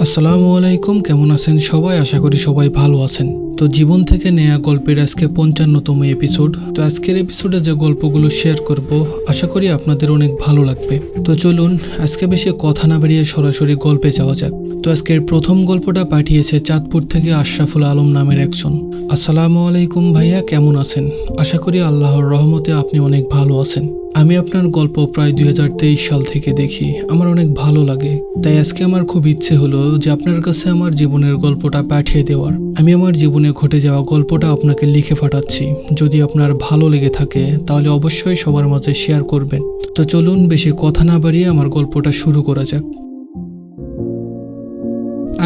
আসসালামু আলাইকুম, কেমন আছেন সবাই? আশা করি সবাই ভালো আছেন। তো জীবন থেকে নেয়া গল্পের আজকে পঞ্চান্নতম এপিসোড তো আজকের এপিসোডে যে গল্পগুলো শেয়ার করব, আশা করি আপনাদের অনেক ভালো লাগবে। তো চলুন, আজকে বেশি কথা না বেরিয়ে সরাসরি গল্পে যাওয়া যাক। তো আজকের প্রথম গল্পটা পাঠিয়েছে চাঁদপুর থেকে আশরাফুল আলম নামের একজন। আসসালামু আলাইকুম ভাইয়া, কেমন আছেন? আশা করি আল্লাহর রহমতে আপনি অনেক ভালো আছেন। আমি আপনার গল্প প্রায় দুই হাজার তেইশ সাল থেকে দেখি। আমার অনেক ভালো লাগে। তাই আজকে আমার খুব ইচ্ছে হলো যে আপনার কাছে আমার জীবনের গল্পটা পাঠিয়ে দেওয়ার। আমি আমার জীবনে ঘটে যাওয়া গল্পটা আপনাকে লিখে পাঠাচ্ছি। যদি আপনার ভালো লেগে থাকে, তাহলে অবশ্যই সবার মাঝে শেয়ার করবেন। তো চলুন বেশি কথা না বাড়িয়ে আমার গল্পটা শুরু করা যাক।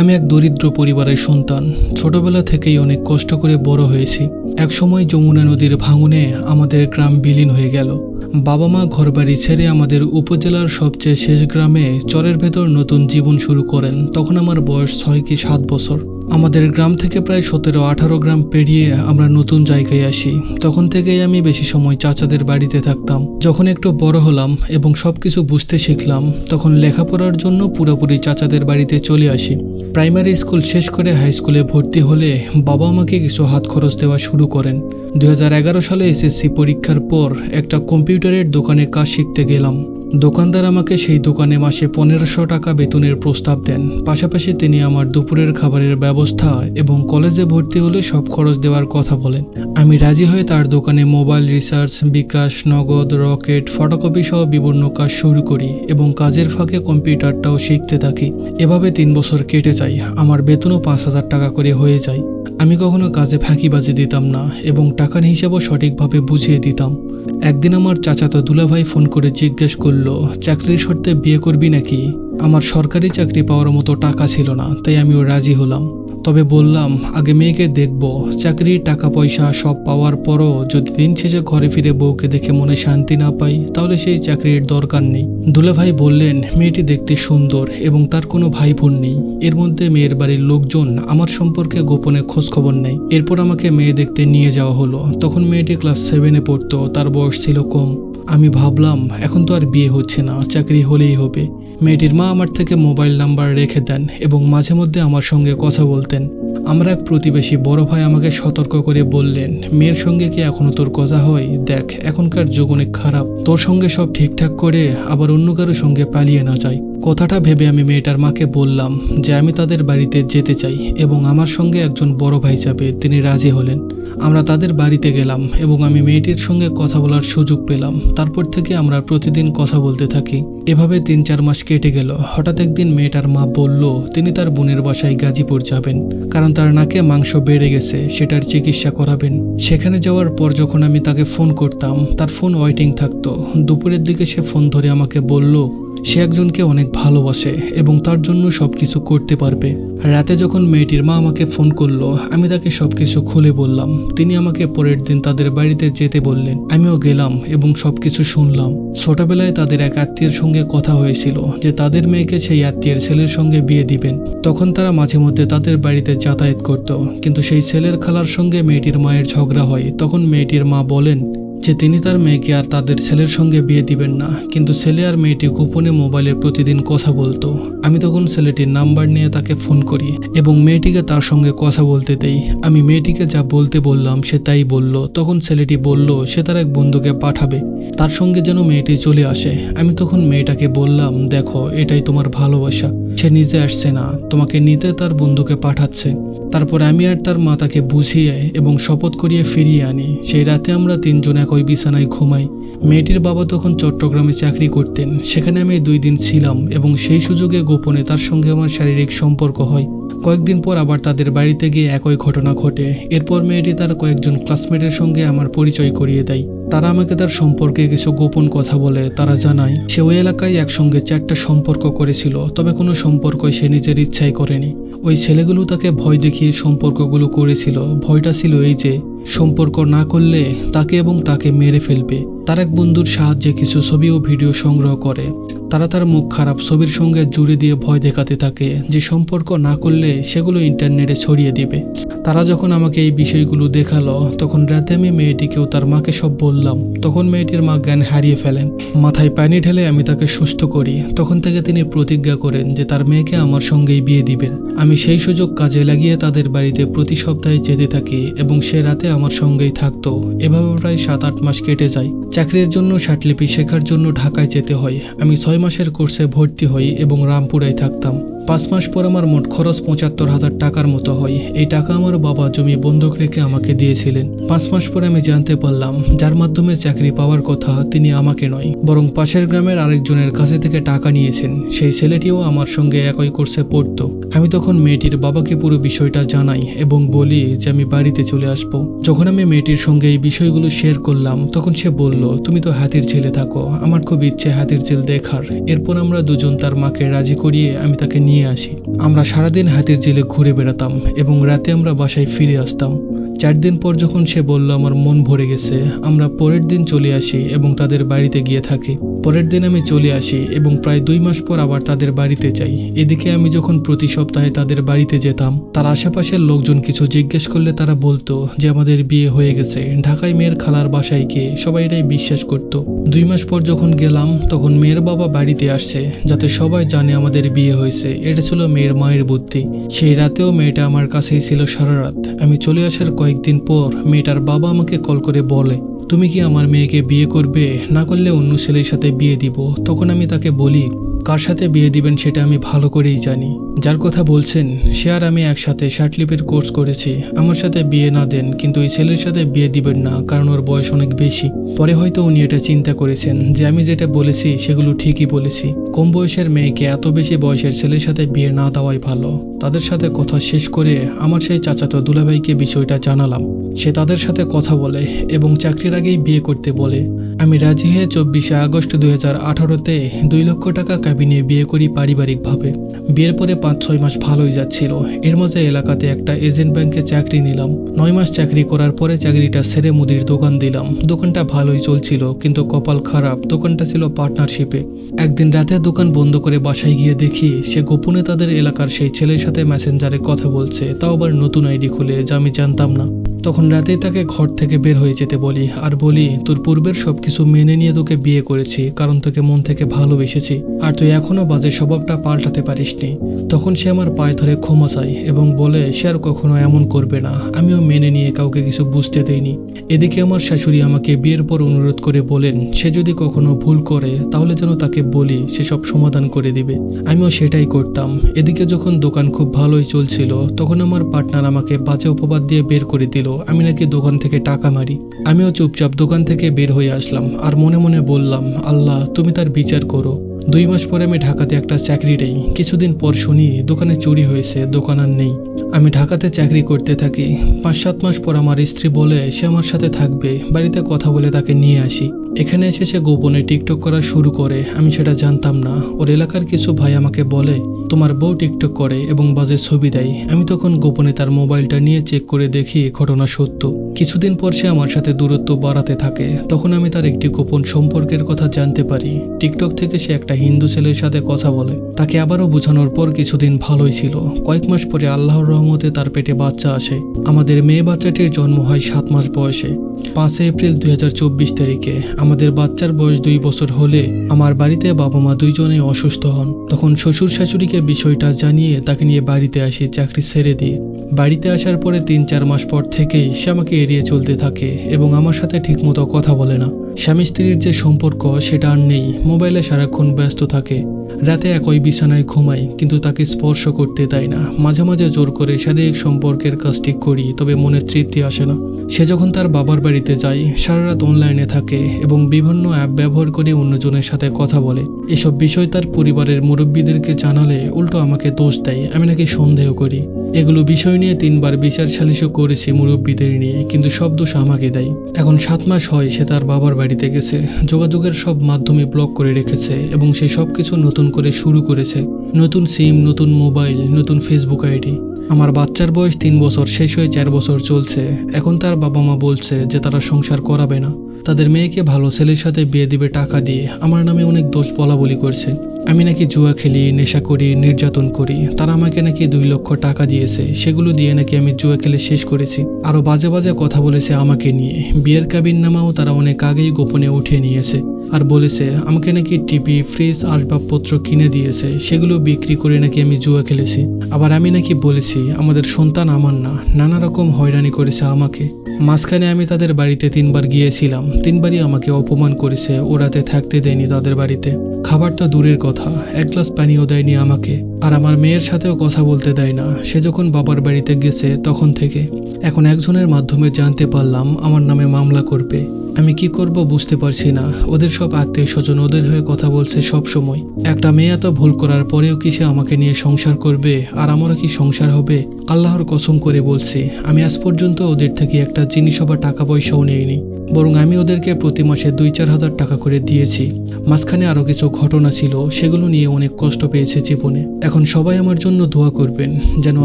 আমি এক দরিদ্র পরিবারের সন্তান। ছোটবেলা থেকেই অনেক কষ্ট করে বড় হয়েছি। একসময় যমুনা নদীর ভাঙনে আমাদের গ্রাম বিলীন হয়ে গেল। বাবা মা ঘরবাড়ি ছেড়ে আমাদের উপজেলার সবচেয়ে শেষ গ্রামে চরের ভেতর নতুন জীবন শুরু করেন। তখন আমার বয়স ছয় কি সাত বছর। আমাদের গ্রাম থেকে প্রায় সতেরো আঠারো গ্রাম পেরিয়ে আমরা নতুন জায়গায় আসি। তখন থেকেই আমি বেশি সময় চাচাদের বাড়িতে থাকতাম। যখন একটু বড় হলাম এবং সব কিছু বুঝতে শিখলাম, তখন লেখাপড়ার জন্য পুরোপুরি চাচাদের বাড়িতে চলে আসি। প্রাইমারি স্কুল শেষ করে হাই স্কুলে ভর্তি হলে বাবা আমাকে কিছু হাত খরচ দেওয়া শুরু করেন। দু হাজার এগারো সালে এসএসসি পরীক্ষার পর একটা কম্পিউটারের দোকানে কাজ শিখতে গেলাম। দোকানদার আমাকে সেই দোকানে মাসে পনেরোশো টাকা বেতনের প্রস্তাব দেন। পাশাপাশি তিনি আমার দুপুরের খাবারের ব্যবস্থা এবং কলেজে ভর্তি হলে সব খরচ দেওয়ার কথা বলেন। আমি রাজি হয়ে তার দোকানে মোবাইল রিসার্চ বিকাশ, নগদ, রকেট, ফটোকপি সহ বিভিন্ন কাজ শুরু করি এবং কাজের ফাঁকে কম্পিউটারটাও শিখতে থাকি। এভাবে তিন বছর কেটে যায়। আমার বেতনও পাঁচ হাজার টাকা করে হয়ে যায়। আমি কখনো কাজে ফাঁকি ফাঁকিবাজি দিতাম না এবং টাকার হিসাবও সঠিকভাবে বুঝিয়ে দিতাম। একদিন আমার চাচাতো দুলাভাই ফোন করে জিজ্ঞেস করল, চাকরির শর্তে বিয়ে করবি নাকি? আমার সরকারি চাকরি পাওয়ার মতো টাকা ছিল না, তাই আমিও রাজি হলাম। তবে বললাম, আগে মেয়েকে দেখব। চাকরি টাকা পয়সা সব পাওয়ার পরও যদি দিন শেষে ঘরে ফিরে বউকে দেখে মনে শান্তি না পাই, তাহলে সেই চাকরির দরকার নেই। দুলাভাই বললেন, মেয়েটি দেখতে সুন্দর এবং তার কোনো ভাই বোন নেই। এর মধ্যে মেয়ের বাড়ির লোকজন আমার সম্পর্কে গোপনে খোঁজ খবর নেয় এরপর আমাকে মেয়ে দেখতে নিয়ে যাওয়া হলো। তখন মেয়েটি ক্লাস সেভেনে পড়তো, তার বয়স ছিল কম। আমি ভাবলাম, এখন তো আর বিয়ে হচ্ছে না, চাকরি হলেই হবে। মেয়েটির মা আমার থেকে মোবাইল নাম্বার রেখে দেন এবং মাঝে মধ্যে আমার সঙ্গে কথা বলতেন। আমরা এক প্রতিবেশী বড় ভাই আমাকে সতর্ক করে বললেন, মেয়ের সঙ্গে কি এখনও তোর কথা হয়? দেখ, এখনকার যোগ অনেক খারাপ। তোর সঙ্গে সব ঠিকঠাক করে আবার অন্য কারোর সঙ্গে পালিয়ে না যায় কথাটা ভেবে আমি মেয়েটার মাকে বললাম যে আমি তাদের বাড়িতে যেতে চাই এবং আমার সঙ্গে একজন বড় ভাই যাবে, তিনি রাজি হলেন। আমরা তাদের বাড়িতে গেলাম এবং আমি মেয়েটির সঙ্গে কথা বলার সুযোগ পেলাম। তারপর থেকে আমরা প্রতিদিন কথা বলতে থাকি। এভাবে তিন চার মাস কেটে গেল। হঠাৎ একদিন মেয়েটার মা বলল, তিনি তার বোনের বাসায় গাজীপুর যাবেন, কারণ তার নাকে মাংস বেড়ে গেছে, সেটার চিকিৎসা করাবেন। সেখানে যাওয়ার পর যখন আমি তাকে ফোন করতাম, তার ফোন ওয়েটিং থাকতো। দুপুরের দিকে সে ফোন ধরে আমাকে বলল সে একজনকে অনেক ভালোবাসে এবং তার জন্য সব কিছু করতে পারবে। রাতে যখন মেয়েটির মা আমাকে ফোন করল, আমি তাকে সব কিছু খুলে বললাম। তিনি আমাকে পরের দিন তাদের বাড়িতে যেতে বললেন। আমিও গেলাম এবং সব কিছু শুনলাম। ছোটবেলায় তাদের এক আত্মীয়ের সঙ্গে কথা হয়েছিল যে তাদের মেয়েকে সেই আত্মীয়ের ছেলের সঙ্গে বিয়ে দিবেন। তখন তারা মাঝে মধ্যে তাদের বাড়িতে যাতায়াত করত, কিন্তু সেই ছেলের খালার সঙ্গে মেয়েটির মায়ের ঝগড়া হয়। তখন মেয়েটির মা বলেন যে তিনি তার মেয়েকে আর তাদের ছেলের সঙ্গে বিয়ে দিবেন না। কিন্তু ছেলে আর মেয়েটি গোপনে মোবাইলে প্রতিদিন কথা বলতো। আমি তখন ছেলেটির নাম্বার নিয়ে তাকে ফোন করি এবং মেয়েটিকে তার সঙ্গে কথা বলতে দেই। আমি মেয়েটিকে যা বলতে বললাম, সে তাই বলল। তখন ছেলেটি বলল, সে তার এক বন্ধুকে পাঠাবে। তার সঙ্গে যেন মেয়েটি চলে আসে। আমি তখন মেয়েটাকে বললাম, দেখো, এটাই তোমার ভালোবাসা। সে নিজে আসছে না, তোমাকে নিতে তার বন্ধুকে পাঠাচ্ছে। তারপর আমি আর তার মাতাকে বুঝিয়ে এবং শপথ করিয়ে ফিরিয়ে আনি। সেই রাতে আমরা তিনজন একই বিছানায় ঘুমাই। মেয়েটির বাবা তখন চট্টগ্রামে চাকরি করতেন। সেখানে আমি দুই দিন ছিলাম এবং সেই সুযোগে গোপনে তার সঙ্গে আমার শারীরিক সম্পর্ক হয়। কয়েকদিন পর আবার তাদের বাড়িতে গিয়ে একই ঘটনা ঘটে। এরপর মেয়েটি তার কয়েকজন ক্লাসমেটের সঙ্গে আমার পরিচয় করিয়ে দেয়। তারা আমাকে তার সম্পর্কে কিছু গোপন কথা বলে। তারা জানায়, সে ওই এলাকায় একসঙ্গে চারটা সম্পর্ক করেছিল, তবে কোনো সম্পর্কই সে নিজের ইচ্ছাই করেনি। ওই ছেলেগুলো তাকে ভয় দেখিয়ে সম্পর্কগুলো করেছিল। ভয়টা ছিল এই যে সম্পর্ক না করলে তাকে এবং তাকে মেরে ফেলবে। তার এক বন্ধুর সাহায্যে কিছু ছবি ও ভিডিও সংগ্রহ করে। তারা তার মুখ খারাপ ছবির সঙ্গে জুড়ে দিয়ে ভয় দেখাতে থাকে। যে সম্পর্ক না করলে সেগুলো ইন্টারনেটে ছড়িয়ে দিবে। তারা যখন আমাকে এই বিষয়গুলো দেখাল, তখন রাতে আমি মেয়েটিকেও তার মাকে সব বললাম। তখন মেয়েটির মা জ্ঞান হারিয়ে ফেলেন। মাথায় পানি ঢেলে আমি তাকে সুস্থ করি। তখন থেকে তিনি প্রতিজ্ঞা করেন যে তার মেয়েকে আমার সঙ্গেই বিয়ে দিবেন। আমি সেই সুযোগ কাজে লাগিয়ে তাদের বাড়িতে প্রতি সপ্তাহে যেতে থাকি এবং সে রাতে আমার সঙ্গেই থাকতো। এভাবে প্রায় সাত আট মাস কেটে যায়। চাকরির জন্য ষাটলিপি শেখার জন্য ঢাকায় যেতে হয়। আমি ছয় মাসের কোর্সে ভর্তি হই এবং রামপুরায় থাকতাম। পাঁচ মাস পর আমার মোট খরচ পঁচাত্তর হাজার টাকার মতো হয়। এই টাকা আমার বাবা জমি বন্ধক রেখে আমাকে দিয়েছিলেন। পাঁচ মাস পরে আমি জানতে পারলাম, যার মাধ্যমে চাকরি পাওয়ার কথা তিনি আমাকে নয়, বরং পাশের গ্রামের আরেকজনের কাছে থেকে টাকা নিয়েছেন। সেই ছেলেটিও আমার সঙ্গে একই কোর্সে পড়তো। আমি তখন মেয়েটির বাবাকে পুরো বিষয়টা জানাই এবং বলি যে আমি বাড়িতে চলে আসব। যখন আমি মেয়েটির সঙ্গে এই বিষয়গুলো শেয়ার করলাম, তখন সে বলল, তুমি তো হাতির ছেলে থাকো, আমার খুব ইচ্ছে হাতির ছেল দেখার। এরপর আমরা দুজন তার মাকে রাজি করিয়ে আমি তাকে নিয়ে আসি। আমরা সারাদিন হাতের জেলে ঘুরে বেড়াতাম এবং রাতে আমরা বাসায় ফিরে আসতাম। চার দিন পর যখন সে বলল, আমার মন ভরে গেছে, আমরা পরের দিন চলে আসি এবং তাদের বাড়িতে গিয়ে থাকি। পরের দিন আমি চলে আসি এবং প্রায় দুই মাস পর আবার তাদের বাড়িতে যাই। এদিকে আমি যখন প্রতি সপ্তাহে তাদের বাড়িতে যেতাম, তার আশেপাশের লোকজন কিছু জিজ্ঞেস করলে তারা বলতো যে আমাদের বিয়ে হয়ে গেছে, ঢাকায় মেয়ের খালার বাসায় গিয়ে সবাই এটাই বিশ্বাস করত। দুই মাস পর যখন গেলাম, তখন মেয়ের বাবা বাড়িতে আসছে, যাতে সবাই জানে আমাদের বিয়ে হয়েছে। এটা ছিল মেয়ের মায়ের বুদ্ধি। সেই রাতেও মেয়েটা আমার কাছেই ছিল সারা রাত। আমি চলে আসার কয়েকদিন পর মেয়েটার বাবা আমাকে কল করে বলে তুমি কি আমার মেয়েকে বিয়ে করবে? না করলে অন্য ছেলের সাথে বিয়ে দিব। তখন আমি তাকে বলি, কার সাথে বিয়ে দিবেন সেটা আমি ভালো করেই জানি। যার কথা বলছেন, সে আর আমি একসাথে শার্টলিপের কোর্স করেছি। আমার সাথে বিয়ে না দেন, কিন্তু ওই ছেলের সাথে বিয়ে দিবেন না, কারণ ওর বয়স অনেক বেশি। পরে হয়তো উনি এটা চিন্তা করেছেন, যে আমি যেটা বলেছি সেগুলো ঠিকই বলেছি। কম বয়সের মেয়েকে এত বেশি বয়সের ছেলের সাথে বিয়ে না দেওয়াই ভালো। তাদের সাথে কথা শেষ করে আমার সেই চাচাতো দুলাভাইকে বিষয়টা জানালাম। সে তাদের সাথে কথা বলে এবং চাকরির আগেই বিয়ে করতে বলে। আমি রাজি হয়ে চব্বিশে আগস্ট দুই হাজার আঠারোতে দুই লক্ষ টাকা কাবিনিয়ে বিয়ে করি পারিবারিকভাবে। বিয়ের পরে পাঁচ ছয় মাস ভালোই যাচ্ছিল। এর মাঝে এলাকাতে একটা এজেন্ট ব্যাংকে চাকরি নিলাম। নয় মাস চাকরি করার পরে চাকরিটা সেরে মুদির দোকান দিলাম। দোকানটা ভালোই চলছিল, কিন্তু কপাল খারাপ। দোকানটা ছিল পার্টনারশিপে একদিন রাতে দোকান বন্ধ করে বাসায় গিয়ে দেখি সে গোপনে তাদের এলাকার সেই ছেলের সাথে মেসেঞ্জারে কথা বলছে তাও আবার নতুন আইডি খুলে যা আমি জানতাম না। তখন রাতেই তাকে ঘর থেকে বের হয়ে যেতে বলি আর বলি, তোর পূর্বের সবকিছু মেনে নিয়ে তোকে বিয়ে করেছি, কারণ তোকে মন থেকে ভালোবেসেছি। আর তুই এখনও বাজে স্বভাবটা পাল্টাতে পারিসনি। তখন সে আমার পায়ে ধরে ক্ষমা চায় এবং বলে, সে আর কখনো এমন করবে না। আমিও মেনে নিয়ে কাউকে কিছু বুঝতে দেইনি। এদিকে আমার শাশুড়ি আমাকে বিয়ের পর অনুরোধ করে বলেন, সে যদি কখনো ভুল করে, তাহলে যেন তাকে বলি, সে সব সমাধান করে দিবে। আমিও সেটাই করতাম। এদিকে যখন দোকান খুব ভালোই চলছিল, তখন আমার পার্টনার আমাকে বাজে অপবাদ দিয়ে বের করে দিল। আমি নাকি দোকান থেকে টাকা মারি। আমিও চুপচাপ দোকান থেকে বের হয়ে আসলাম আর মনে মনে বললাম, আল্লাহ, তুমি তার বিচার করো। দুই মাস পরে আমি ঢাকাতে একটা চাকরি নেই। কিছুদিন পর শুনি, দোকানে চুরি হয়েছে, দোকান আর নেই। আমি ঢাকাতে চাকরি করতে থাকি। পাঁচ সাত মাস পর আমার স্ত্রী বলে, সে আমার সাথে থাকবে, বাড়িতে কথা বলে তাকে নিয়ে আসি। এখানে এসে সে গোপনে টিকটক করা শুরু করে। আমি সেটা জানতাম না। ওর এলাকার কিছু ভাই আমাকে বলে, তোমার বউ টিকটক করে এবং বাজে ছবি দেয়। আমি তখন গোপনে তার মোবাইলটা নিয়ে চেক করে দেখি ঘটনা সত্য। কিছুদিন পর সে আমার সাথে দূরত্ব বাড়াতে থাকে। তখন আমি তার একটি গোপন সম্পর্কের কথা জানতে পারি। টিকটক থেকে সে একটা হিন্দু ছেলের সাথে কথা বলে। তাকে আবারও বোঝানোর পর কিছুদিন ভালোই ছিল। কয়েক মাস পরে আল্লাহর রহমতে তার পেটে বাচ্চা আসে। আমাদের মেয়ে বাচ্চাটির জন্ম হয় সাত মাস বয়সে। পাঁচই এপ্রিল দুই হাজার চব্বিশ তারিখে আমাদের বাচ্চার বয়স দুই বছর হলে আমার বাড়িতে বাবা মা দুইজনে অসুস্থ হন। তখন শ্বশুর শাশুড়িকে বিষয়টা জানিয়ে তাকে নিয়ে বাড়িতে আসি, চাকরি ছেড়ে দিয়ে বাড়িতে আসার পরে তিন চার মাস পর থেকেই সে আমাকে এড়িয়ে চলতে থাকে এবং আমার সাথে ঠিকমতো কথা বলে না। স্বামী স্ত্রীর যে সম্পর্ক সেটা আর নেই, মোবাইলে সারাক্ষণ ব্যস্ত থাকে। রাতে একই বিছানায় ঘুমাই, কিন্তু তাকে স্পর্শ করতে দেয় না। মাঝে মাঝে জোর করে শারীরিক সম্পর্কের কাজটি করি, তবে মনে তৃপ্তি আসে না। সে যখন তার বাবার বাড়িতে যায়, সারা রাত অনলাইনে থাকে এবং বিভিন্ন অ্যাপ ব্যবহার করে অন্যজনের সাথে কথা বলে। এসব বিষয় তার পরিবারের মুরব্বীদেরকে জানালে উল্টো আমাকে দোষ দেয়, আমি নাকি সন্দেহ করি। এগুলো বিষয় নিয়ে তিনবার বিচার সালিশও করেছি মুরব্বীদের নিয়ে, কিন্তু সব দোষ আমাকে দেয়। এখন সাত মাস হয় সে তার বাবার বাড়িতে গেছে, যোগাযোগের সব মাধ্যমে ব্লক করে রেখেছে এবং সে সব কিছু নতুন করে শুরু করেছে। নতুন সিম নতুন মোবাইল নতুন ফেসবুক আইডি আমার বাচ্চার বয়স তিন বছর, শেষ হয়ে চার বছর চলছে। এখন তার বাবা মা বলছে যে তারা সংসার করাবে না। তাদের মেয়েকে ভালো ছেলের সাথে বিয়ে দিবে টাকা দিয়ে। আমার নামে অনেক দোষ বলা বলি করছে। আমি নাকি জুয়া খেলি, নেশা করি, নির্যাতন করি। তারা আমাকে নাকি দুই লক্ষ টাকা দিয়েছে। সেগুলো দিয়ে নাকি আমি জুয়া খেলে শেষ করেছি। আরও বাজে বাজে কথা বলেছে আমাকে নিয়ে। বিয়ের কাবিন নামাও তারা অনেক আগেই গোপনে উঠিয়ে নিয়েছে। আর বলেছে, আমাকে নাকি টিভি, ফ্রিজ, আসবাবপত্র কিনে দিয়েছে। সেগুলো বিক্রি করে নাকি আমি জুয়া খেলেছি। আবার আমি নাকি বলেছি, আমাদের সন্তান আমার না। নানা রকম হয়রানি করেছে আমাকে। মাঝখানে আমি তাদের বাড়িতে তিনবার গিয়েছিলাম। তিনবারই আমাকে অপমান করেছে ওরাতে থাকতে দেয়নি তাদের বাড়িতে। খাবারটা দূরের কথা, এক গ্লাস পানিও দেয়নি আমাকে। আর আমার মেয়ের সাথেও কথা বলতে দেয় না। সে যখন বাবার বাড়িতে গেছে, তখন থেকে। এখন একজনের মাধ্যমে জানতে পারলাম, আমার নামে মামলা করবে। আমি কি করব বুঝতে পারছি না। ওদের সব আত্মীয় স্বজন ওদের হয়ে কথা বলছে সব সময়। একটা মেয়ে এত ভুল করার পরেও কি সে আমাকে নিয়ে সংসার করবে? আর আমারও কি সংসার হবে? আল্লাহর কসম করে বলছি, আমি আজ পর্যন্ত ওদের থেকে একটা জিনিস বা টাকা পয়সাও নেইনি। বরং আমি ওদেরকে প্রতি মাসে দুই চার হাজার টাকা করে দিয়েছি। মাঝখানে আরও কিছু ঘটনা ছিল, সেগুলো নিয়ে অনেক কষ্ট পেয়েছে জীবনে। এখন সবাই আমার জন্য দোয়া করবেন, যেন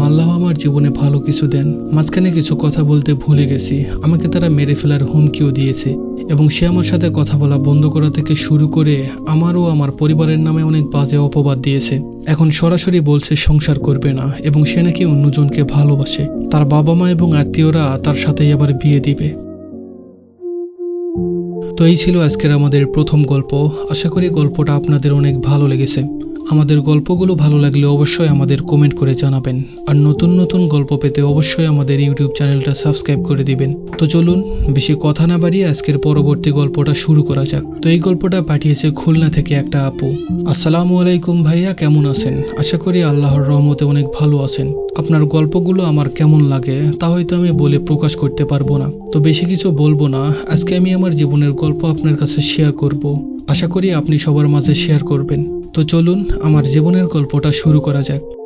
আল্লাহ আমার জীবনে ভালো কিছু দেন। মাঝখানে কিছু কথা বলতে ভুলে গেছি, আমাকে তারা মেরে ফেলার হুমকিও দিয়েছে। এবং সে আমার সাথে কথা বলা বন্ধ করা থেকে শুরু করে আমারও আমার পরিবারের নামে অনেক বাজে অপবাদ দিয়েছে। এখন সরাসরি বলছে, সংসার করবে না। এবং সে নাকি অন্যজনকে ভালোবাসে। তার বাবা মা এবং আত্মীয়রা তার সাথেই আবার বিয়ে দিবে। তো এই ছিল আজকের আমাদের প্রথম গল্প। আশা করি গল্পটা আপনাদের অনেক ভালো লেগেছে। আমাদের গল্পগুলো ভালো লাগলে অবশ্যই আমাদের কমেন্ট করে জানাবেন। আর নতুন নতুন গল্প পেতে অবশ্যই আমাদের ইউটিউব চ্যানেলটা সাবস্ক্রাইব করে দিবেন। তো চলুন, বেশি কথা না বাড়িয়ে আজকের পরবর্তী গল্পটা শুরু করা যাক। তো এই গল্পটা পাঠিয়েছে খুলনা থেকে একটা আপু। আসসালামু আলাইকুম ভাইয়া, কেমন আছেন? আশা করি আল্লাহর রহমতে অনেক ভালো আছেন। আপনার গল্পগুলো আমার কেমন লাগে, তা হয়তো আমি বলে প্রকাশ করতে পারব না। তো বেশি কিছু বলব না, আজকে আমি আমার জীবনের গল্প আপনার কাছে শেয়ার করব। আশা করি আপনি সবার মাঝে শেয়ার করবেন। তো চলুন আমার জীবনের গল্পটা শুরু করা যাক।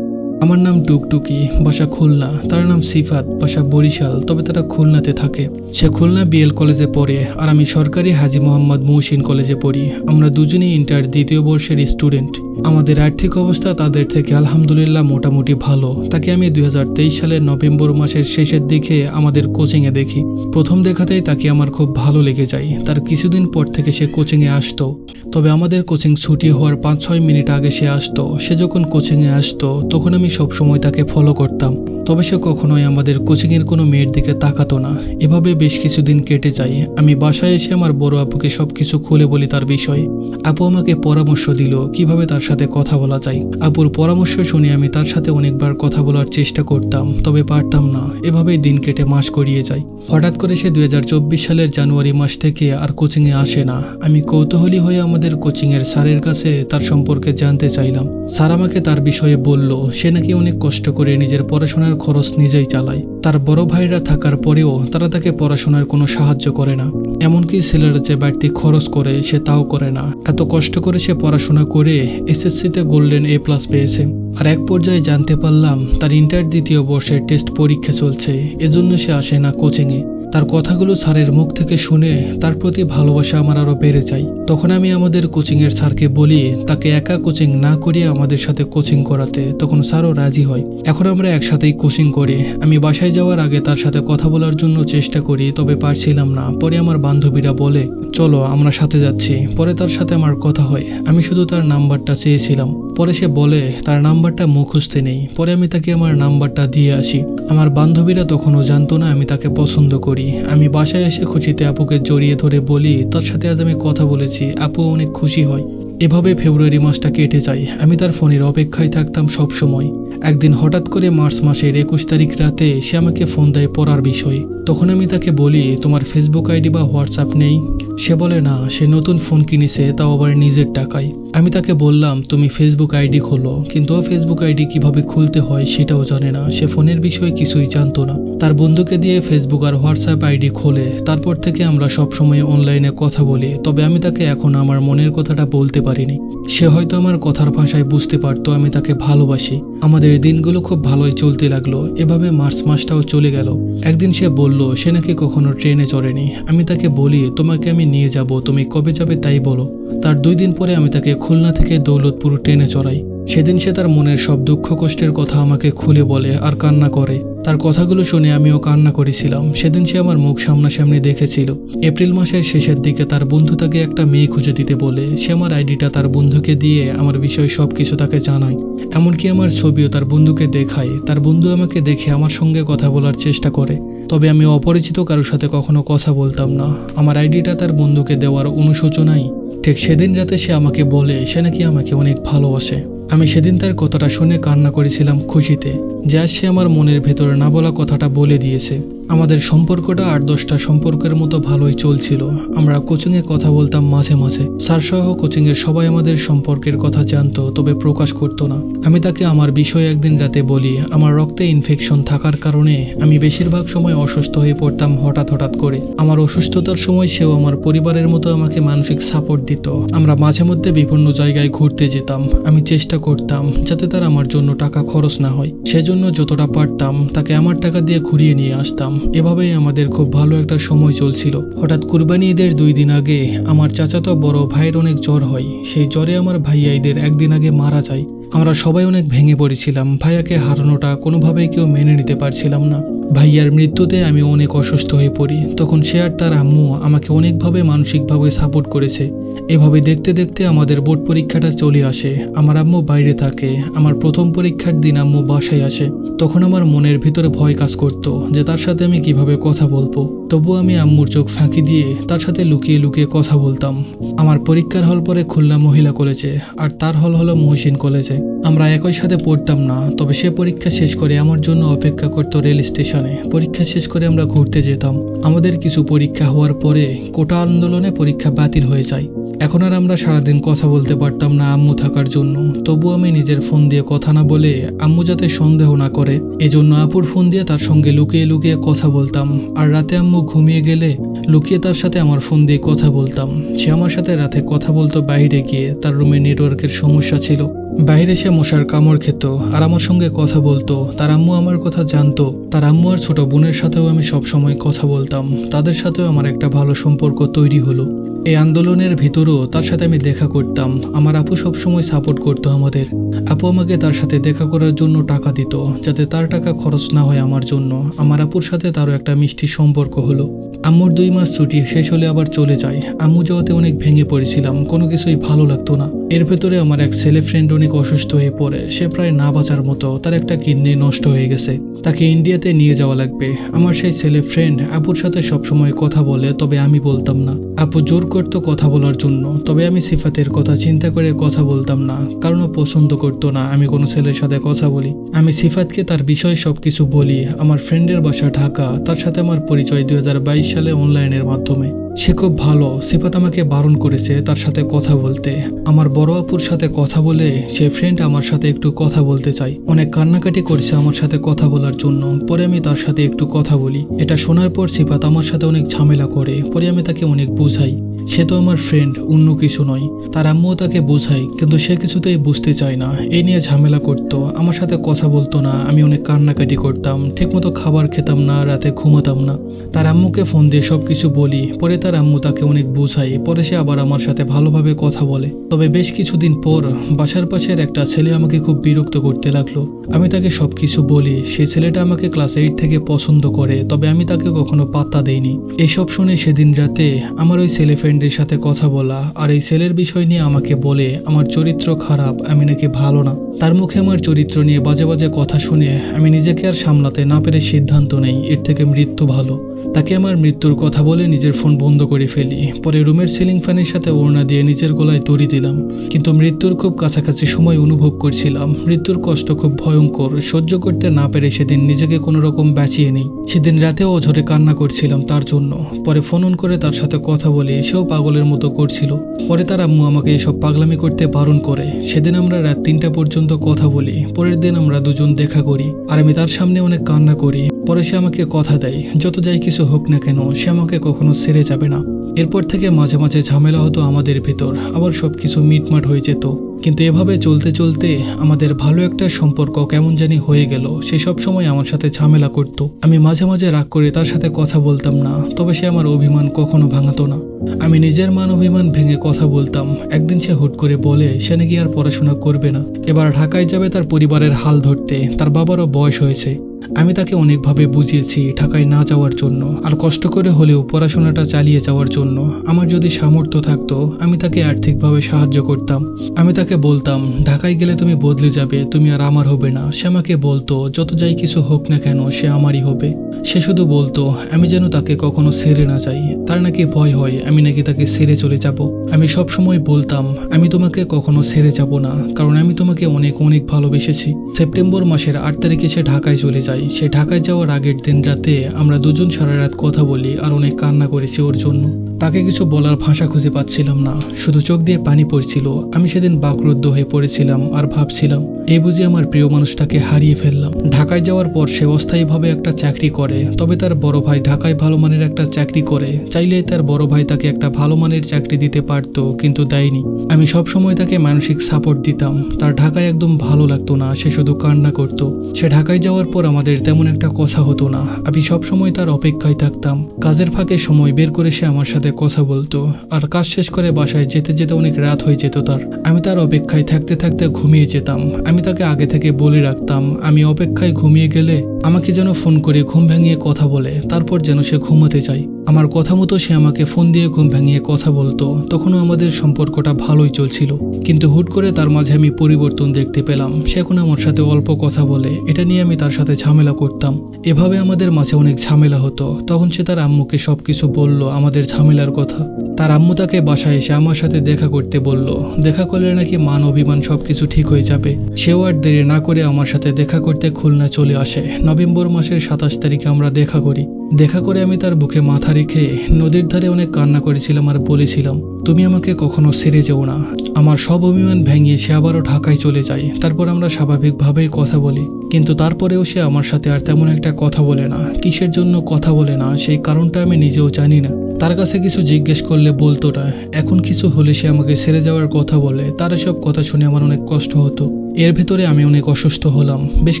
আমার নাম টুকটুকি, বাসা খুলনা। তার নাম সিফাত, বাসা বরিশাল। তবে তারা খুলনাতে থাকে। সে খুলনা বিএল কলেজে পড়ে, আর আমি সরকারি হাজি মোহাম্মদ মহসিন কলেজে পড়ি। আমরা দুজনেই ইন্টার দ্বিতীয় বর্ষের স্টুডেন্ট। আমাদের আর্থিক অবস্থা তাদের থেকে আলহামদুলিল্লাহ মোটামুটি ভালো। তাকে আমি দুই হাজার তেইশ সালের নভেম্বর মাসের শেষের দিকে আমাদের কোচিংয়ে দেখি। প্রথম দেখাতেই তাকে আমার খুব ভালো লেগে যায়। তার কিছুদিন পর থেকে সে কোচিংয়ে আসতো। তবে আমাদের কোচিং ছুটি হওয়ার পাঁচ ছয় মিনিট আগে সে আসতো। সে যখন কোচিংয়ে আসতো, তখন আমি সবসময় তাকে ফলো করতাম। তবে সে কখনোই আমাদের কোচিংয়ের কোনো মেয়ের দিকে তাকাতো না। এভাবে বেশ কিছুদিন কেটে যায়। আমি বাসায় এসে আমার বড় আপুকে সব কিছু খুলে বলি তার বিষয়ে। আপু আমাকে পরামর্শ দিল কীভাবে তার সাথে কথা বলা যায়। আপুর পরামর্শ শুনে আমি তার সাথে অনেকবার কথা বলার চেষ্টা করতাম, তবে পারতাম না। এভাবেই দিন কেটে মাস গড়িয়ে যায়। হঠাৎ করে সে দু হাজার চব্বিশ সালের জানুয়ারি মাস থেকে আর কোচিংয়ে আসে না। আমি কৌতূহলী হয়ে আমাদের কোচিংয়ের স্যারের কাছে তার সম্পর্কে জানতে চাইলাম। স্যার আমাকে তার বিষয়ে বলল, সে নাকি অনেক কষ্ট করে নিজের পড়াশোনার খরচ নিজেই চালায়। তার বড় ভাইরা থাকার পরেও তারা তাকে পড়াশোনার কোনো সাহায্য করে না। এমনকি ছেলেরা যে বাড়তি খরচ করে, সে তাও করে না। এত কষ্ট করে সে পড়াশোনা করে এসএসসিতে গোল্ডেন এ প্লাস পেয়েছে। আর এক পর্যায়ে জানতে পারলাম, তার ইন্টার দ্বিতীয় বর্ষের টেস্ট পরীক্ষা চলছে। এজন্য সে আসে না কোচিংয়ে। তার কথাগুলো স্যারের মুখ থেকে শুনে তার প্রতি ভালোবাসা আমার আরও বেড়ে যায়। তখন আমি আমাদের কোচিংয়ের স্যারকে বলি, তাকে একা কোচিং না করিয়ে আমাদের সাথে কোচিং করাতে। তখন স্যারও রাজি হয়। এখন আমরা একসাথেই কোচিং করি। আমি বাসায় যাওয়ার আগে তার সাথে কথা বলার জন্য চেষ্টা করি, তবে পারছিলাম না। পরে আমার বান্ধবীরা বলে, চলো, আমরা সাথে যাচ্ছি। পরে তার সাথে আমার কথা হয়। আমি শুধু তার নাম্বারটা চেয়েছিলাম। পরে সে বলে, তার নাম্বারটা মুখস্থে নেই। পরে আমি তাকে আমার নাম্বারটা দিয়ে আসি। আমার বান্ধবীরা তখনও জানতো না আমি তাকে পছন্দ করি। আমি বাসায় এসে খুশিতে আপুকে জড়িয়ে ধরে বলি, তার সাথে আজ আমি কথা বলেছি। আপু অনেক খুশি হয়। এভাবে ফেব্রুয়ারি মাসটা কেটে যায়। আমি তার ফোনের অপেক্ষায় থাকতাম সব সময় একদিন হঠাৎ করে মার্চ মাসের একুশ তারিখ রাতে সে আমাকে ফোন দেয় পড়ার বিষয়ে। তখন আমি তাকে বলি, তোমার ফেসবুক আইডি বা হোয়াটসঅ্যাপ নেই? সে বলে, না, সে নতুন ফোন কিনেছে, তাও আবার নিজের টাকায়। আমি তাকে বললাম, তুমি ফেসবুক আইডি খোলো। কিন্তু ও ফেসবুক আইডি কীভাবে খুলতে হয় সেটাও জানে না। সে ফোনের বিষয়ে কিছুই জানতো না। তার বন্ধুকে দিয়ে ফেসবুক আর হোয়াটসঅ্যাপ আইডি খোলে। তারপর থেকে আমরা সব সময় অনলাইনে কথা বলি। তবে আমি তাকে এখন আমার মনের কথাটা বলতে পারিনি। সে হয়তো আমার কথার ভাষায় বুঝতে পারতো, আমি তাকে ভালোবাসি। আমাদের দিনগুলো খুব ভালোই চলতে লাগল। এভাবে মার্চ মাসটাও চলে গেল। একদিন সে বলল, সে নাকি কখনো ট্রেনে চড়েনি। আমি তাকে বলি, তোমাকে আমি নিয়ে যাব, তুমি কবে যাবে তাই বলো। তার দুই দিন পরে আমি তাকে খুলনা থেকে দৌলতপুর ট্রেনে চড়াই। সেদিন সে তার মনের সব দুঃখ কষ্টের কথা আমাকে খুলে বলে আর কান্না করে। তার কথাগুলো শুনে আমিও কান্না করেছিলাম। সেদিন সে আমার মুখ সামনাসামনি দেখেছিল। এপ্রিল মাসের শেষের দিকে তার বন্ধু তাকে একটা মেয়ে খুঁজে দিতে বলে। সে আমার আইডিটা তার বন্ধুকে দিয়ে আমার বিষয়ে সব কিছু তাকে জানায়। এমনকি আমার ছবিও তার বন্ধুকে দেখায়। তার বন্ধু আমাকে দেখে আমার সঙ্গে কথা বলার চেষ্টা করে। তবে আমি অপরিচিত কারোর সাথে কখনো কথা বলতাম না। আমার আইডিটা তার বন্ধুকে দেওয়ার অনুশোচনাই ঠিক সেদিন রাতে সে আমাকে বলে, সে নাকি আমাকে অনেক ভালোবাসে। আমি সেদিন তার কথাটা শুনে কান্না করেছিলাম খুশিতে, যা সে আমার মনের ভেতরে না বলা কথাটা বলে দিয়েছে। আমাদের সম্পর্কটা আট দশটা সম্পর্কের মতো ভালোই চলছিল। আমরা কোচিংয়ে কথা বলতাম মাঝে মাঝে। স্যারসহ কোচিংয়ের সবাই আমাদের সম্পর্কের কথা জানতো, তবে প্রকাশ করতো না। আমি তাকে আমার বিষয়ে একদিন রাতে বলি, আমার রক্তে ইনফেকশন থাকার কারণে আমি বেশিরভাগ সময় অসুস্থ হয়ে পড়তাম হঠাৎ হঠাৎ করে। আমার অসুস্থতার সময় সেও আমার পরিবারের মতো আমাকে মানসিক সাপোর্ট দিত। আমরা মাঝে মধ্যে বিভিন্ন জায়গায় ঘুরতে যেতাম। আমি চেষ্টা করতাম যাতে তার আমার জন্য টাকা খরচ না হয়। সেজন্য যতটা পারতাম তাকে আমার টাকা দিয়ে ঘুরিয়ে নিয়ে আসতাম। এভাবেই আমাদের খুব ভালো একটা সময় চলছিল। হঠাৎ কুরবানি ঈদের দুই দিন আগে আমার চাচাতো বড় ভাইয়ের অনেক জ্বর হয়। সেই জ্বরে আমার ভাইয়া ঈদের একদিন আগে মারা যায়। আমরা সবাই অনেক ভেঙে পড়েছিলাম। ভাইয়াকে হারানোটা কোনোভাবেই কেউ মেনে নিতে পারছিলাম না। ভাইয়ার মৃত্যুতে আমি অনেক অসুস্থ হয়ে পড়ি। তখন সে আর তার আম্মু আমাকে অনেকভাবে মানসিকভাবে সাপোর্ট করেছে। এভাবে দেখতে দেখতে আমাদের বোর্ড পরীক্ষাটা চলে আসে। আমার আম্মু বাইরে থাকে। আমার প্রথম পরীক্ষার দিন আম্মু বাসায় আসে। তখন আমার মনের ভিতরে ভয় কাজ করত যে তার সাথে আমি কীভাবে কথা বলব। তবু আমি আম্মুর চোখ ফাঁকি দিয়ে তার সাথে লুকিয়ে লুকিয়ে কথা বলতাম। আমার পরীক্ষার হল পরে খুলনা মহিলা কলেজে আর তার হল হলো মহসিন কলেজে। আমরা একই সাথে পড়তাম না, তবে সে পরীক্ষা শেষ করে আমার জন্য অপেক্ষা করতো রেল স্টেশনে। পরীক্ষা শেষ করে আমরা ঘুরতে যেতাম। আমাদের কিছু পরীক্ষা হওয়ার পরে কোটা আন্দোলনে পরীক্ষা বাতিল হয়ে যায়। এখন আর আমরা সারাদিন কথা বলতে পারতাম না আম্মু থাকার জন্য। তবু আমি নিজের ফোন দিয়ে কথা না বলে আম্মু যাতে সন্দেহ না করে, এজন্য আপুর ফোন দিয়ে তার সঙ্গে লুকিয়ে লুকিয়ে কথা বলতাম। আর রাতে আম্মু ঘুমিয়ে গেলে লুকিয়ে তার সাথে আমার ফোন দিয়ে কথা বলতাম। সে আমার সাথে রাতে কথা বলতো বাইরে গিয়ে, তার রুমে নেটওয়ার্কের সমস্যা ছিল। বাইরে সে মশার কামড় খেত, আর আমার সঙ্গে কথা বলতো। তার আম্মু আমার কথা জানতো। তার আম্মু আর ছোট বোনের সাথেও আমি সব সময় কথা বলতাম। তাদের সাথেও আমার একটা ভালো সম্পর্ক তৈরি হলো। এই আন্দোলনের ভিতরেও তার সাথে আমি দেখা করতাম। আমার আপু সব সময় সাপোর্ট করতো আমাদের। আপু আমাকে তার সাথে দেখা করার জন্য টাকা দিত, যাতে তার টাকা খরচ না হয় আমার জন্য। আমার আপুর সাথে তারও একটা মিষ্টি সম্পর্ক হলো। আম্মুর দুই মাস ছুটি শেষ হলে আবার চলে যায় আম্মু যাওয়াতে অনেক ভেঙে পড়েছিলাম, কোনো কিছুই ভালো লাগতো না। এর ভেতরে আমার এক ছেলে ফ্রেন্ড অনেক অসুস্থ হয়ে পড়ে, সে প্রায় না বাঁচার মতো তার একটা কিডনি নষ্ট হয়ে গেছে। তাকে ইন্ডিয়াতে নিয়ে যাওয়া লাগবে। আমার সেই ছেলে ফ্রেন্ড আপুর সাথে সবসময় কথা বলে, তবে আমি বলতাম না। আপু জোর করতো কথা বলার জন্য, তবে আমি সিফাতের কথা চিন্তা করে কথা বলতাম না, কারণ ও পছন্দ করতো না আমি কোনো ছেলের সাথে কথা বলি। আমি সিফাতকে তার বিষয়ে সবকিছু বলি, আমার ফ্রেন্ডের বাসা ঢাকা, তার সাথে আমার পরিচয় দুই হাজার বাইশ সালে অনলাইনের মাধ্যমে। সে খুব ভালো। সিফাত আমাকে বারণ করেছে তার সাথে কথা বলতে। আমার বড় আপুর সাথে কথা বলে সে ফ্রেন্ড আমার সাথে একটু কথা বলতে চাই অনেক কান্নাকাটি করছে আমার সাথে কথা বলার জন্য। পরে আমি তার সাথে একটু কথা বলি। এটা শোনার পর সিফাত আমার সাথে অনেক ঝামেলা করে। পরে আমি তাকে অনেক বুঝাই। সে তো আমার ফ্রেন্ড অন্য কিছু নয়। তার আম্মুও তাকে বোঝাই কিন্তু সে কিছুতেই বুঝতে চায় না। এই নিয়ে ঝামেলা করতো। আমার সাথে কথা বলতো না। আমি অনেক কান্নাকাটি করতাম। ঠিকমতো খাবার খেতাম না, রাতে ঘুমাতাম না। তার আম্মুকে ফোন দিয়ে সব কিছু বলি। পরে আম্মু তাকে অনেক বোঝাই পরে সে আবার আমার সাথে ভালোভাবে কথা বলে। তবে বেশ কিছুদিন পর বাসার পাশের একটা ছেলে আমাকে খুব বিরক্ত করতে লাগল। আমি তাকে সব কিছু বলি সেই ছেলেটা আমাকে ক্লাস এইট থেকে পছন্দ করে, তবে আমি তাকে কখনো পাত্তা দেইনি। এইসব শুনে সেদিন রাতে আমার ওই ছেলে ফ্রেন্ডের সাথে কথা বলা আর এই ছেলের বিষয় নিয়ে আমাকে বলে, আমার চরিত্র খারাপ, আমি নাকি ভালো না। তার মুখে আমার চরিত্র নিয়ে বাজে বাজে কথা শুনে আমি নিজেকে আর সামলাতে না পেরে সিদ্ধান্ত নেই, এর থেকে মৃত্যু ভালো। তাকে আমার মৃত্যুর কথা বলে নিজের ফোন বন্ধ করে ফেলি। পরে রুমের সিলিং ফ্যানের সাথে ওড়না দিয়ে নিজের গলায় তড়ি দিলাম। কিন্তু মৃত্যুর খুব কাছাকাছি সময় অনুভব করছিলাম। মৃত্যুর কষ্ট খুব ভয়ঙ্কর। সহ্য করতে না পেরে সেদিন নিজেকে কোনো রকম বাঁচিয়ে নেই। সেদিন রাতেও অঝরে কান্না করছিলাম তার জন্য। পরে ফোন অন করে তার সাথে কথা বলি সেও পাগলের মতো করছিল। পরে তার আম্মু আমাকে এসব পাগলামি করতে বারণ করে। সেদিন আমরা রাত তিনটা পর্যন্ত কথা বলি। পরের দিন আমরা দুজন দেখা করি। আর আমি তার সামনে অনেক কান্না করি। পরে সে আমাকে কথা দেয়। যত যাই কিছু হোক না কেন, সে আমাকে কখনো ছেড়ে যাবে না। এরপর থেকে মাঝে মাঝে ঝামেলা হতো আমাদের ভেতর। আবার সব কিছু মিটমাট হয়ে যেত। কিন্তু এভাবে চলতে চলতে আমাদের ভালো একটা সম্পর্ক কেমন জানি হয়ে গেল। সে সব সময় আমার সাথে ঝামেলা করতো। আমি মাঝে মাঝে রাগ করে তার সাথে কথা বলতাম না, তবে সে আমার অভিমান কখনো ভাঙাতো না। আমি নিজের মান অভিমান ভেঙে কথা বলতাম। একদিন সে হুট করে বলে, সে নাকি আর পড়াশোনা করবে না। এবার ঢাকায় যাবে তার পরিবারের হাল ধরতে। তার বাবারও বয়স হয়েছে। আমি তাকে অনেকভাবে বুঝিয়েছি ঢাকায় না যাওয়ার জন্য, আর কষ্ট করে হলেও পড়াশোনাটা চালিয়ে যাওয়ার জন্য। আমার যদি সামর্থ্য থাকতো, আমি তাকে আর্থিকভাবে সাহায্য করতাম। আমি তাকে বলতাম, ঢাকায় গেলে তুমি বদলে যাবে, তুমি আর আমার হবে না। সে আমাকে বলতো, যত যাই কিছু হোক না কেন, সে আমারই হবে। সে শুধু বলতো, আমি যেন তাকে কখনো ছেড়ে না যাই। তার নাকি ভয় হয়, আমি নাকি তাকে ছেড়ে চলে যাব। আমি সব সময় বলতাম, আমি তোমাকে কখনো ছেড়ে যাব না, কারণ আমি তোমাকে অনেক অনেক ভালোবেসেছি। সেপ্টেম্বর মাসের আট তারিখে সে ঢাকায় চলে যায়। সে ঢাকায় যাওয়ার আগের দিন রাতে আমরা দুজন সারা রাত কথা বলি আর অনেক কান্না করেছি ওর জন্য। তাকে কিছু বলার ভাষা খুঁজে পাচ্ছিলাম না। শুধু চোখ দিয়ে পানি পড়ছিল। আমি সেদিন বাকরুদ্ধ হয়ে পড়েছিলাম আর ভাবছিলাম এই বুঝি আমার প্রিয় মানুষটাকে হারিয়ে ফেললাম। ঢাকায় যাওয়ার পর সে অস্থায়ীভাবে একটা চাকরি করে, তবে তার বড় ভাই ঢাকায় ভালো মানের একটা চাকরি করে। চাইলে তার বড় ভাই তাকে একটা ভালো মানের চাকরি দিতে পারতো, কিন্তু দেয়নি। আমি সব সময় তাকে মানসিক সাপোর্ট দিতাম। তার ঢাকায় একদম ভালো লাগতো না, সে শুধু কান্না করতো। সে ঢাকায় যাওয়ার পর আমাদের তেমন একটা কথা হতো না। আমি সব সময় তার অপেক্ষায় থাকতাম। কাজের ফাঁকে সময় বের করে সে আমার সাথে কথা বলতো। আর কাজ শেষ করে বাসায় যেতে যেতে অনেক রাত হয়ে যেত তার। আমি তার অপেক্ষায় থাকতে থাকতে ঘুমিয়ে যেতাম। আমি তাকে আগে থেকে বলে রাখতাম, আমি অপেক্ষায় ঘুমিয়ে গেলে আমাকে যেন ফোন করে ঘুম ভেঙিয়ে কথা বলে, তারপর যেন সে ঘুমোতে চায়। আমার কথা মতো সে আমাকে ফোন দিয়ে ঘুম ভাঙিয়ে কথা বলতো। তখনও আমাদের সম্পর্কটা ভালোই চলছিল। কিন্তু হুট করে তার মাঝে আমি পরিবর্তন দেখতে পেলাম। সে এখন আমার সাথে অল্প কথা বলে। এটা নিয়ে আমি তার সাথে ঝামেলা করতাম। এভাবে আমাদের মাঝে অনেক ঝামেলা হতো। তখন সে তার আম্মুকে সবকিছু বলল, আমাদের ঝামেলার কথা। তার আম্মু তাকে বাসায় এসে আমার সাথে দেখা করতে বলল। দেখা করলে নাকি মান, অভিমান সবকিছু ঠিক হয়ে যাবে। সেও আর দেরি না করে আমার সাথে দেখা করতে খুলনা চলে আসে। নভেম্বর মাসের সাতাশ তারিখে আমরা দেখা করি। দেখা করে আমি তার বুকে মাথা রেখে নদীর ধারে অনেক কান্না করেছিলাম আর বলেছিলাম তুমি আমাকে কখনো ছেড়ে যেও না। আমার সব অভিমান ভেঙে সে আবারও ঢাকায় চলে যায়। তারপর আমরা স্বাভাবিকভাবেই কথা বলি। কিন্তু তারপরেও সে আমার সাথে আর তেমন একটা কথা বলে না। কিসের জন্য কথা বলে না? সেই কারণটা আমি নিজেও জানি না। তার কাছে কিছু জিজ্ঞেস করলে বলতো না এখন কিছু হলে সে আমাকে ছেড়ে যাওয়ার কথা বলে। তার সব কথা শুনে আমার অনেক কষ্ট হতো। এর ভেতরে আমি অনেক অসুস্থ হলাম। বেশ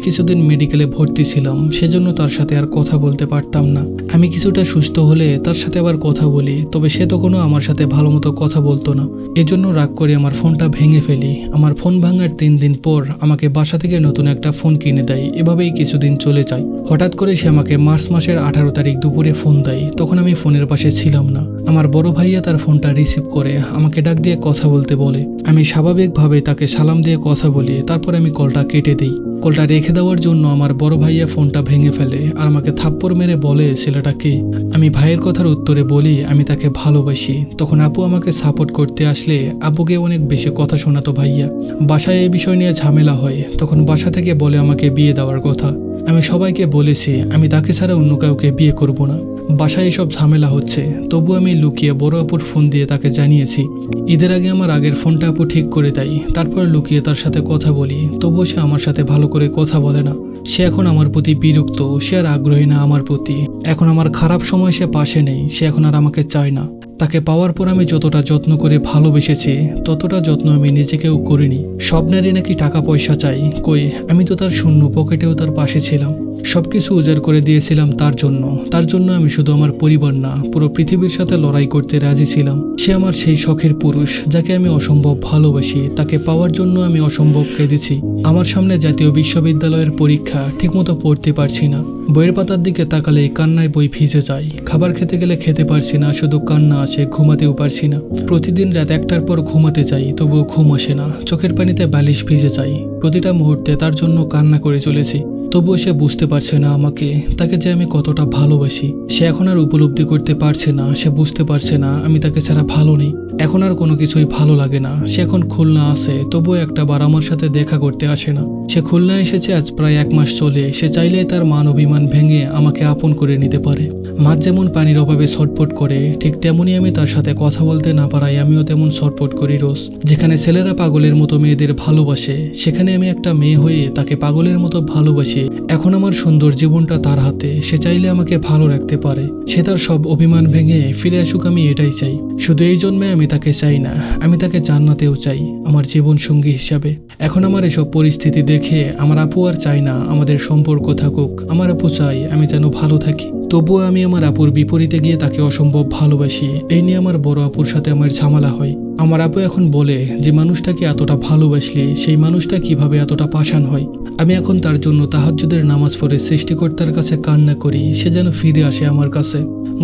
কিছুদিন মেডিকেলে ভর্তি ছিলাম। সেজন্য তার সাথে আর কথা বলতে পারতাম না। আমি কিছুটা সুস্থ হলে তার সাথে আবার কথা বলি। তবে সে তখনও আমার সাথে ভালো মতো কথা বলতো না। এজন্য রাগ করে আমার ফোনটা ভেঙে ফেলি। আমার ফোন ভাঙার তিন দিন পর আমাকে বাসা থেকে নতুন একটা ফোন কিনে দেয়। এভাবেই কিছুদিন চলে যায়। হঠাৎ করে সে আমাকে মার্চ মাসের আঠারো তারিখ দুপুরে ফোন দেয়। তখন আমি ফোনের পাশে ছিলাম না। আমার বড় ভাইয়া তার ফোনটা রিসিভ করে আমাকে ডাক দিয়ে কথা বলতে বলে। আমি স্বাভাবিকভাবে তাকে সালাম দিয়ে কথা বলি। তারপর আমি কলটা কেটে দিই। কলটা রেখে দেওয়ার জন্য আমার বড় ভাইয়া ফোনটা ভেঙে ফেলে আর আমাকে থাপ্পড় মেরে বলে ছেলেটাকে আমি ভাইয়ের কথার উত্তরে বলি, আমি তাকে ভালোবাসি। তখন আপু আমাকে সাপোর্ট করতে আসলে আপুকে অনেক বেশি কথা শোনাতো ভাইয়া। বাসায় এই বিষয় নিয়ে ঝামেলা হয়, তখন বাসা থেকে বলে আমাকে বিয়ে দেওয়ার কথা। আমি সবাইকে বলেছি, আমি তাকে ছাড়া অন্য কাউকে বিয়ে করব না। বাসায় এসব ঝামেলা হচ্ছে, তবু আমি লুকিয়ে বড় আপুর ফোন দিয়ে তাকে জানিয়েছি। ঈদের আগে আমার আগের ফোনটা আপু ঠিক করে দেয়, তারপর লুকিয়ে তার সাথে কথা বলি, তবুও সে আমার সাথে ভালো করে কথা বলে না। সে এখন আমার প্রতি বিরক্ত, সে আর আগ্রহী না আমার প্রতি। এখন আমার খারাপ সময় সে পাশে নেই, সে এখন আর আমাকে চায় না। তাকে পাওয়ার পর আমি যতটা যত্ন করে ভালোবেসেছি, ততটা যত্ন আমি নিজেকেও করিনি। সব নারী নাকি টাকা পয়সা চাই কই, আমি তো তার শূন্য পকেটেও তার পাশে ছিলাম। সব কিছু উজাড় করে দিয়েছিলাম তার জন্য। তার জন্য আমি শুধু আমার পরিবার না, পুরো পৃথিবীর সাথে লড়াই করতে রাজি ছিলাম। সে আমার সেই শখের পুরুষ, যাকে আমি অসম্ভব ভালোবাসি। তাকে পাওয়ার জন্য আমি অসম্ভব কেঁদেছি। আমার সামনে জাতীয় বিশ্ববিদ্যালয়ের পরীক্ষা ঠিকমতো পড়তে পারছি না। বইয়ের পাতার দিকে তাকালে কান্নায় বই ভিজে যায়। খাবার খেতে গেলে খেতে পারছি না, শুধু কান্না আসে ঘুমাতেও পারছি না। প্রতিদিন রাত একটার পর ঘুমাতে চাই, তবুও ঘুম আসে না। চোখের পানিতে বালিশ ভিজে যাই। প্রতিটা মুহূর্তে তার জন্য কান্না করে চলেছি। তবুও সে বুঝতে পারছে না আমাকে। তাকে যে আমি কতটা ভালোবাসি, সে এখন আর উপলব্ধি করতে পারছে না। সে বুঝতে পারছে না, আমি তাকে ছাড়া ভালো নেই। এখন আর কোনো কিছুই ভালো লাগে না। সে এখন খুলনা আছে, তবুও একটা বার আমার সাথে দেখা করতে আসে না। সে খুলনা এসেছে আজ প্রায় এক মাস চলে, সে চাইলে তার মান অভিমান ভেঙে আমাকে আপন করে নিতে পারে। মাছ যেমন পানির অভাবে ছটপট করে, ঠিক তেমনই আমি তার সাথে কথা বলতে না পারাই আমিও তেমন ছটপট করি রোজ। যেখানে ছেলেরা পাগলের মতো মেয়েদের ভালোবাসে, সেখানে আমি একটা মেয়ে হয়ে তাকে পাগলের মতো ভালোবাসি। এখন আমার সুন্দর জীবনটা তার হাতে, সে চাইলে আমাকে ভালো রাখতে পারে। সে তার সব অভিমান ভেঙে ফিরে আসুক আমি এটাই চাই। শুধু এই জন্মে আমি তাকে চাই না, আমি তাকে জান্নাতেও চাই, আমার জীবন সঙ্গী হিসাবে। এখন আমার এসব পরিস্থিতি দেখে আমার আপু আর চাই না আমাদের সম্পর্ক থাকুক, আমার আপু চাই আমি যেন ভালো থাকি। তবুও আমি আমার আপুর বিপরীতে গিয়ে তাকে অসম্ভব ভালোবাসি, এই নিয়ে আমার বড় আপুর সাথে আমার ঝামেলা হয়। আমার আপু এখন বলে যে মানুষটাকে এতটা ভালোবাসলে সেই মানুষটা কীভাবে এতটা পাষাণ হয়? আমি এখন তার জন্য তাহাজ্জুদের নামাজ পড়ে সৃষ্টিকর্তার কাছে কান্না করি, সে যেন ফিরে আসে আমার কাছে।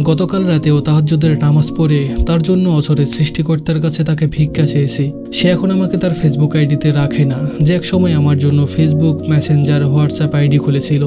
গতকাল রাতেও তাহাজ্জুদের নামাজ পড়ে তার জন্য অচরে সৃষ্টিকর্তার কাছে তাকে ভিক্ষা চেয়েছি। সে এখন আমাকে তার ফেসবুক আইডিতে রাখে না, যে এক সময় আমার জন্য ফেসবুক মেসেঞ্জার হোয়াটসঅ্যাপ আইডি খুলেছিল।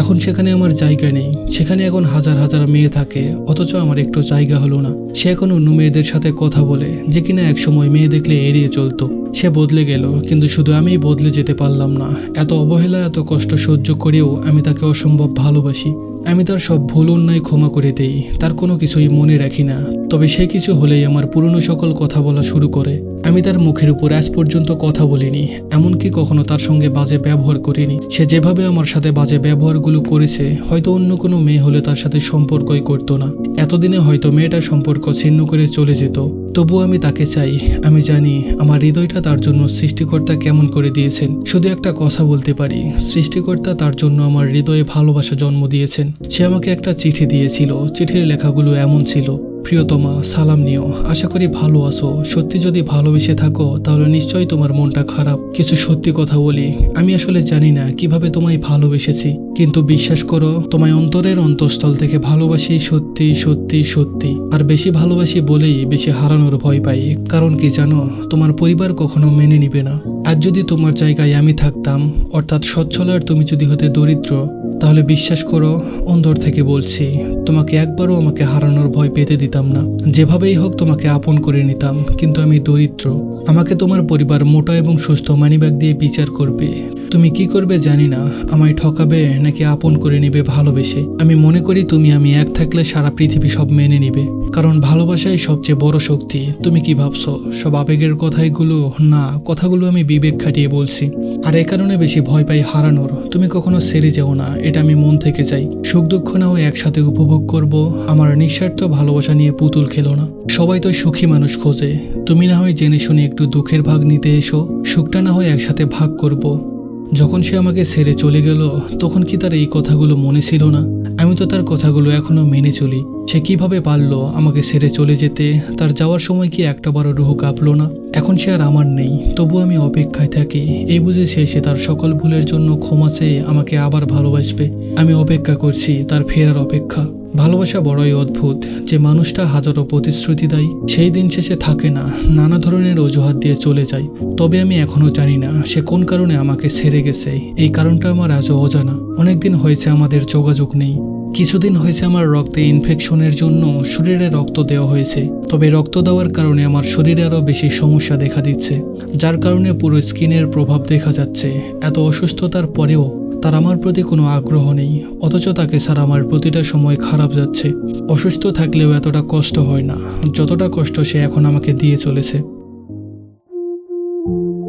এখন সেখানে আমার জায়গা নেই, সেখানে এখন হাজার হাজার মেয়ে থাকে, অথচ আমার একটু জায়গা হলো না। সে এখন অন্য মেয়েদের সাথে কথা বলে, যে কিনা এক সময় মেয়ে দেখলে এড়িয়ে চলতো। সে বদলে গেল, কিন্তু শুধু আমিই বদলে যেতে পারলাম না। এত অবহেলা, এত কষ্ট সহ্য করেও আমি তাকে অসম্ভব ভালোবাসি। আমি তার সব ভুল অন্যায় ক্ষমা করে দেই, তার কোনো কিছুই মনে রাখি না। তবে সে কিছু হলেই আমার পুরনো সকল কথা বলা শুরু করে। আমি তার মুখের উপর আজ পর্যন্ত কথা বলিনি, এমনকি কখনো তার সঙ্গে বাজে ব্যবহার করিনি। সে যেভাবে আমার সাথে বাজে ব্যবহারগুলো করেছে, হয়তো অন্য কোনো মেয়ে হলে তার সাথে সম্পর্কই করতো না। এতদিনে হয়তো মেয়েটার সম্পর্ক ছিন্ন করে চলে যেত। তবুও আমি তাকে চাই। আমি জানি আমার হৃদয়টা তার জন্য সৃষ্টিকর্তা কেমন করে দিয়েছেন। শুধু একটা কথা বলতে পারি। সৃষ্টিকর্তা তার জন্য আমার হৃদয়ে ভালোবাসা জন্ম দিয়েছেন। সে আমাকে একটা চিঠি দিয়েছিল। চিঠির লেখাগুলো এমন ছিল। প্রিয়তমা, সালাম নিও। আশা করি ভালো আছো। সত্যি যদি ভালোবেসে থাকো, তাহলে নিশ্চয়ই তোমার মনটা খারাপ। কিছু সত্যি কথা বলি। আমি আসলে জানি না কীভাবে তোমায় ভালোবেসেছি। কিন্তু বিশ্বাস করো, তোমায় অন্তরের অন্তঃস্থল থেকে ভালোবাসি সত্যি সত্যি সত্যি। আর বেশি ভালোবাসি বলেই বেশি হারানোর ভয় পাই। কারণ কি জানো, তোমার পরিবার কখনো মেনে নিবে না। আর যদি তোমার জায়গায় আমি থাকতাম, অর্থাৎ সচ্ছল আর তুমি যদি হতে দরিদ্র, তাহলে বিশ্বাস করো, অন্তর থেকে বলছি, তোমাকে একবারও আমাকে হারানোর ভয় পেতে দিতাম না। যেভাবেই হোক তোমাকে আপন করে নিতাম, কিন্তু আমি দরিদ্র। আমাকে তোমার পরিবার মোটা এবং সুস্থ মানিব্যাগ দিয়ে বিচার করবে। তুমি কি করবে জানি না, আমায় ঠকাবে নাকি আপন করে নিবে ভালোবেসে। আমি মনে করি তুমি আমি এক থাকলে সারা পৃথিবী সব মেনে নিবে। কারণ ভালোবাসাই সবচেয়ে বড় শক্তি। তুমি কি ভাবছ? সব আবেগের কথাইগুলো? না, কথাগুলো আমি বিবেক খাটিয়ে বলছি। আর এ কারণে বেশি ভয় পাই হারানোর। তুমি কখনো সেরে যাও না, এটা আমি মন থেকে চাই। সুখ দুঃখ না হয় একসাথে উপভোগ করব, আমার নিঃস্বার্থ ভালোবাসা নিয়ে পুতুল খেলো না। সবাই তো সুখী মানুষ খোঁজে। তুমি না হয় জেনে শুনে একটু দুঃখের ভাগ নিতে এসো, সুখটা না হয় একসাথে ভাগ করব। যখন সে আমাকে ছেড়ে চলে গেল, তখন কি তার এই কথাগুলো মনে ছিল না? আমি তো তার কথাগুলো এখনও মেনে চলি। সে কীভাবে পারল আমাকে ছেড়ে চলে যেতে? তার যাওয়ার সময় কি একটা বারো রুহ কাঁপলো না? এখন সে আর আমার নেই তবু আমি অপেক্ষায় থাকি। এই বুঝে সে সে তার সকল ভুলের জন্য ক্ষমা চেয়ে আমাকে আবার ভালোবাসবে। আমি অপেক্ষা করছি তার ফেরার অপেক্ষা। ভালোবাসা বড়ই অদ্ভুত, যে মানুষটা হাজারো প্রতিশ্রুতি দেয়, সেই দিন শেষে থাকে না, নানা ধরনের অজুহাত দিয়ে চলে যায়। তবে আমি এখনও জানি না সে কোন কারণে আমাকে ছেড়ে গেছে। এই কারণটা আমার আজও অজানা। অনেকদিন হয়েছে আমাদের যোগাযোগ নেই। কিছুদিন হয়েছে আমার রক্তে ইনফেকশনের জন্য শরীরে রক্ত দেওয়া হয়েছে। তবে রক্ত দেওয়ার কারণে আমার শরীরে আরও বেশি সমস্যা দেখা দিচ্ছে, যার কারণে পুরো স্কিনের প্রভাব দেখা যাচ্ছে। এত অসুস্থতার পরেও তার আমার প্রতি কোনো আগ্রহ নেই, অথচ তাকে ছাড়া আমার প্রতিটা সময় খারাপ যাচ্ছে। অসুস্থ থাকলেও এতটা কষ্ট হয় না, যতটা কষ্ট সে এখন আমাকে দিয়ে চলেছে।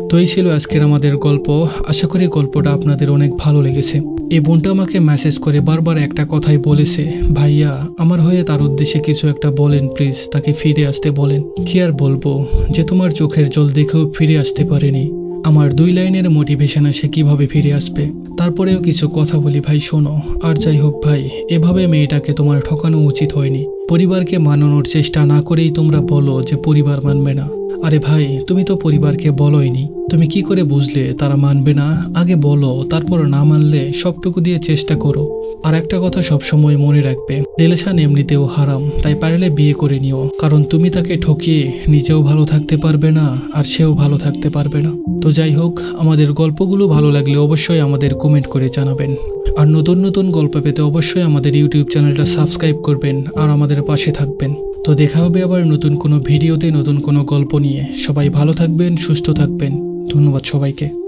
তো এই ছিল আজকের আমাদের গল্প। আশা করি গল্পটা আপনাদের অনেক ভালো লেগেছে। এই বোনটা আমাকে মেসেজ করে বারবার একটা কথাই বলেছে, ভাইয়া, আমার হয়ে তার উদ্দেশ্যে কিছু একটা বলেন প্লিজ তাকে ফিরে আসতে বলেন। কি আর বলব, যে তোমার চোখের জল দেখেও ফিরে আসতে পারেনি। আমার দুই লাইনের মোটিভেশনে সে কীভাবে ফিরে আসবে। তারপরেও কিছু কথা বলি ভাই, শোনো। আর যাই হোক ভাই, এভাবে মেয়েটাকে তোমার ঠকানো উচিত হয়নি। পরিবারকে মানানোর চেষ্টা না করেই তোমরা বলো যে পরিবার মানবে না। আরে ভাই, তুমি তো পরিবারকে বলোইনি তুমি কি করে বুঝলে তারা মানবে না? আগে বলো, তারপর না মানলে সবটুকু দিয়ে চেষ্টা করো। আর একটা কথা সবসময় মনে রাখবে, রিলেশন এমনিতেও হারাম, তাই পারলে বিয়ে করে নিও। কারণ তুমি তাকে ঠকিয়ে নিজেও ভালো থাকতে পারবে না, আর সেও ভালো থাকতে পারবে না। তো যাই হোক, আমাদের গল্পগুলো ভালো লাগলে অবশ্যই আমাদের কমেন্ট করে জানাবেন। আর নতুন নতুন গল্প পেতে অবশ্যই আমাদের ইউটিউব চ্যানেলটা সাবস্ক্রাইব করবেন আর আমাদের পাশে থাকবেন। তো দেখা হবে আবার নতুন কোনো ভিডিওতে, নতুন কোনো গল্প নিয়ে। সবাই ভালো থাকবেন, সুস্থ থাকবেন। ধন্যবাদ সবাইকে।